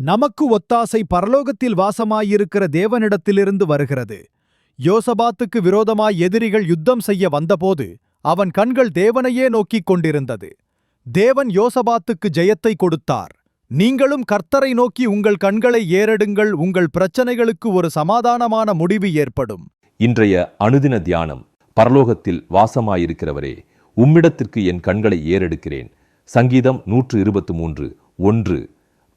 நமக்கு ஒத்தாசை பரலோகத்தில் வாசமாயிருக்கிற தேவனிடத்திலிருந்து வருகிறது. யோசபாத்துக்கு விரோதமாய் எதிரிகள் யுத்தம் செய்ய வந்தபோது அவன் கண்கள் தேவனையே நோக்கிக் கொண்டிருந்தது. தேவன் யோசபாத்துக்கு ஜெயத்தை கொடுத்தார். நீங்களும் கர்த்தரை நோக்கி உங்கள் கண்களை ஏறெடுங்கள் உங்கள் பிரச்சனைகளுக்கு ஒரு சமாதானமான முடிவு ஏற்படும். இன்றைய அனுதின தியானம் பரலோகத்தில் வாசமாயிருக்கிறவரே உம்மிடத்திற்கு என் கண்களை ஏறெடுக்கிறேன். சங்கீதம் நூற்று இருபத்து மூன்று ஒன்று.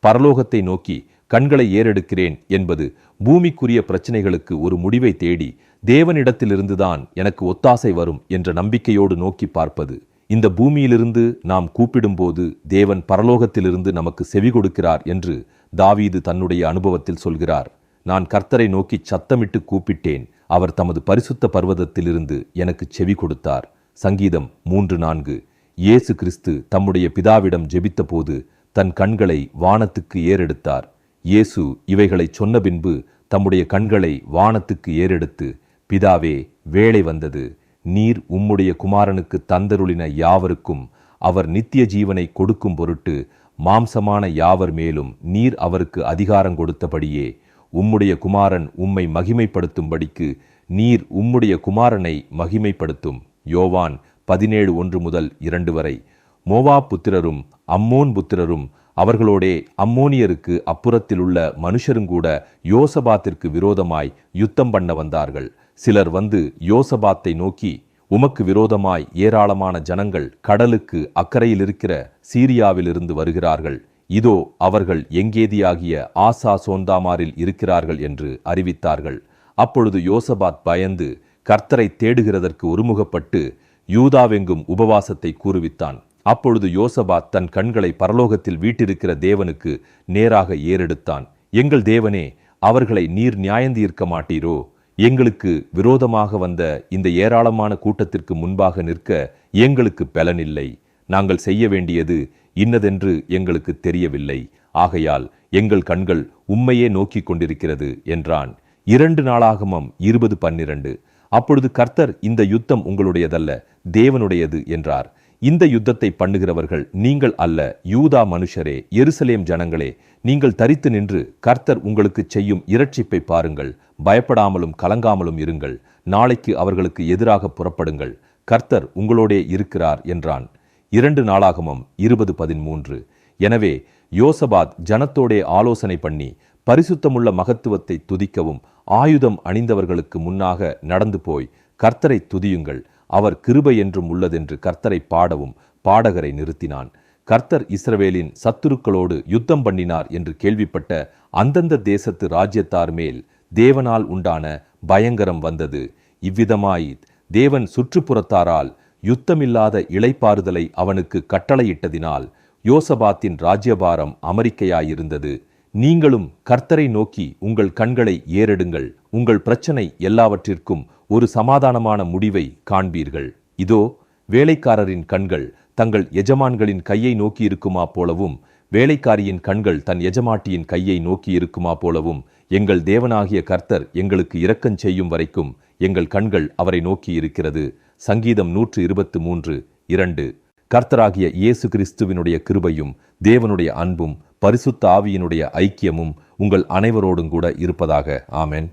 பரலோகத்தை நோக்கி கண்களை ஏறெடுக்கிறேன் என்பது பூமிக்குரிய பிரச்சனைகளுக்கு ஒரு முடிவை தேடி தேவனிடத்திலிருந்துதான் எனக்கு ஒத்தாசை வரும் என்ற நம்பிக்கையோடு நோக்கி பார்ப்பது. இந்த பூமியிலிருந்து நாம் கூப்பிடும்போது தேவன் பரலோகத்திலிருந்து நமக்கு செவி கொடுக்கிறார் என்று தாவீது தன்னுடைய அனுபவத்தில் சொல்கிறார். நான் கர்த்தரை நோக்கி சத்தமிட்டு கூப்பிட்டேன். அவர் தமது பரிசுத்த பர்வதத்திலிருந்து எனக்கு செவி கொடுத்தார். சங்கீதம் மூன்று நான்கு. இயேசு கிறிஸ்து தம்முடைய பிதாவிடம் ஜெபித்தபோது தன் கண்களை வானத்துக்கு ஏறெடுத்தார். இயேசு இவைகளை சொன்ன பின்பு தம்முடைய கண்களை வானத்துக்கு ஏறெடுத்து பிதாவே வேளை வந்தது. நீர் உம்முடைய குமாரனுக்கு தந்தருளின யாவருக்கும் அவர் நித்திய ஜீவனை கொடுக்கும் பொருட்டு மாம்சமான யாவர் மேலும் நீர் அவருக்கு அதிகாரம் கொடுத்தபடியே உம்முடைய குமாரன் உம்மை மகிமைப்படுத்தும்படிக்கு நீர் உம்முடைய குமாரனை மகிமைப்படுத்தும். யோவான் பதினேழு ஒன்று முதல் இரண்டு வரை. மோவா புத்திரரும் அம்மோன் புத்திரரும் அவர்களோடே அம்மோனியருக்கு அப்புறத்தில் உள்ள மனுஷருங்கூட யோசபாத்திற்கு விரோதமாய் யுத்தம் பண்ண வந்தார்கள். சிலர் வந்து யோசபாத்தை நோக்கி உமக்கு விரோதமாய் ஏராளமான ஜனங்கள் கடலுக்கு அக்கறையில் இருக்கிற சீரியாவிலிருந்து வருகிறார்கள். இதோ அவர்கள் எங்கேதியாகிய ஆசா சோந்தாமாரில் இருக்கிறார்கள் என்று அறிவித்தார்கள். அப்பொழுது யோசபாத் பயந்து கர்த்தரை தேடுகிறதற்கு ஒருமுகப்பட்டு யூதாவெங்கும் உபவாசத்தை கூறுவித்தான். அப்பொழுது யோசபாத் தன் கண்களை பரலோகத்தில் வீட்டிருக்கிற தேவனுக்கு நேராக ஏறெடுத்தான். எங்கள் தேவனே அவர்களை நீர் நியாயந்தீர்க்க மாட்டீரோ? எங்களுக்கு விரோதமாக வந்த இந்த ஏராளமான கூட்டத்திற்கு முன்பாக நிற்க எங்களுக்கு பலனில்லை. நாங்கள் செய்ய வேண்டியது இன்னதென்று எங்களுக்கு தெரியவில்லை. ஆகையால் எங்கள் கண்கள் உம்மையே நோக்கிக் கொண்டிருக்கிறது என்றான். இரண்டு நாளாகமம் இருபது பன்னிரண்டு. அப்பொழுது கர்த்தர் இந்த யுத்தம் உங்களுடையதல்ல தேவனுடையது என்றார். இந்த யுத்தத்தை பண்ணுகிறவர்கள் நீங்கள் அல்ல யூதா மனுஷரே எருசலேம் ஜனங்களே. நீங்கள் தரித்து நின்று கர்த்தர் உங்களுக்கு செய்யும் இரட்சிப்பை பாருங்கள். பயப்படாமலும் கலங்காமலும் இருங்கள். நாளைக்கு அவர்களுக்கு எதிராக புறப்படுங்கள். கர்த்தர் உங்களோடே இருக்கிறார் என்றான். இரண்டு நாளாகமம் இருபது பதிமூன்று. எனவே யோசபாத் ஜனத்தோடே ஆலோசனை பண்ணி பரிசுத்தமுள்ள மகத்துவத்தை துதிக்கவும் ஆயுதம் அணிந்தவர்களுக்கு முன்னாக நடந்து போய் கர்த்தரை துதியுங்கள். அவர் கிருபை என்றும் உள்ளதென்று கர்த்தரை பாடவும் பாடகரை நிறுத்தினான். கர்த்தர் இஸ்ரவேலின் சத்துருக்களோடு யுத்தம் பண்ணினார் என்று கேள்விப்பட்ட அந்தந்த தேசத்து ராஜ்யத்தார் மேல் தேவனால் உண்டான பயங்கரம் வந்தது. இவ்விதமாய் தேவன் சுற்றுப்புறத்தாரால் யுத்தமில்லாத இளைப்பாறுதலை அவனுக்கு கட்டளையிட்டதினால் யோசபாத்தின் ராஜ்யபாரம் அமெரிக்கையாயிருந்தது. நீங்களும் கர்த்தரை நோக்கி உங்கள் கண்களை ஏறெடுங்கள். உங்கள் பிரச்சனை எல்லாவற்றிற்கும் ஒரு சமாதானமான முடிவை காண்பீர்கள். இதோ வேலைக்காரரின் கண்கள் தங்கள் எஜமான்களின் கையை நோக்கி இருக்குமா போலவும் வேலைக்காரியின் கண்கள் தன் எஜமாட்டியின் கையை நோக்கி இருக்குமா போலவும் எங்கள் தேவனாகிய கர்த்தர் எங்களுக்கு இரக்கம் செய்யும் வரைக்கும் எங்கள் கண்கள் அவரை நோக்கி இருக்கிறது சங்கீதம் நூற்று இருபத்து மூன்று இரண்டு. கர்த்தராகிய இயேசு கிறிஸ்துவினுடைய கிருபையும் தேவனுடைய அன்பும் பரிசுத்த ஆவியினுடைய ஐக்கியமும் உங்கள் அனைவரோடும் கூட இருப்பதாக. ஆமென்.